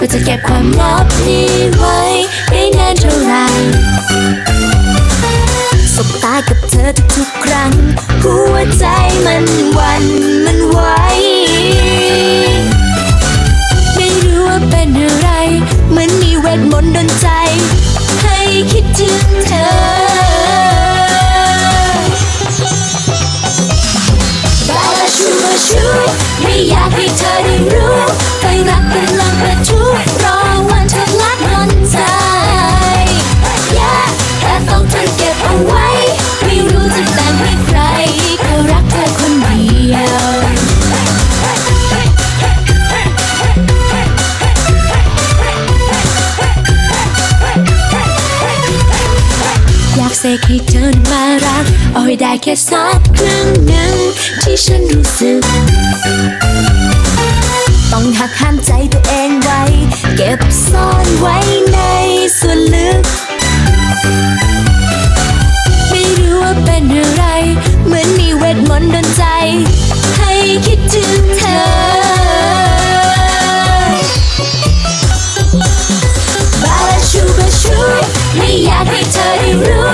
ก็จะเก็บความลับนี้ไว้ได้นานเท่าไรสบตากับเธอทุกครั้ง หัวใจมันวันมันไหวไม่รู้ว่าเป็นอะไร เหมือนมีเวทมนต์ดนใจ ให้คิดถึงเธอไม่อยากให้เธอได้ ให้เธอมารัก เอาให้ได้แค่สักครึ่งหนึ่งที่ฉันรู้สึก ต้องหักห้ามใจตัวเองไว้ เก็บซ่อนไว้ในส่วนลึก ไม่รู้ว่าเป็นอะไร เหมือนมีเวทมนต์ดนใจ ให้คิดถึงเธอบาลาชูบาชูไม่อยากให้เธอได้รู้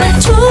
ไ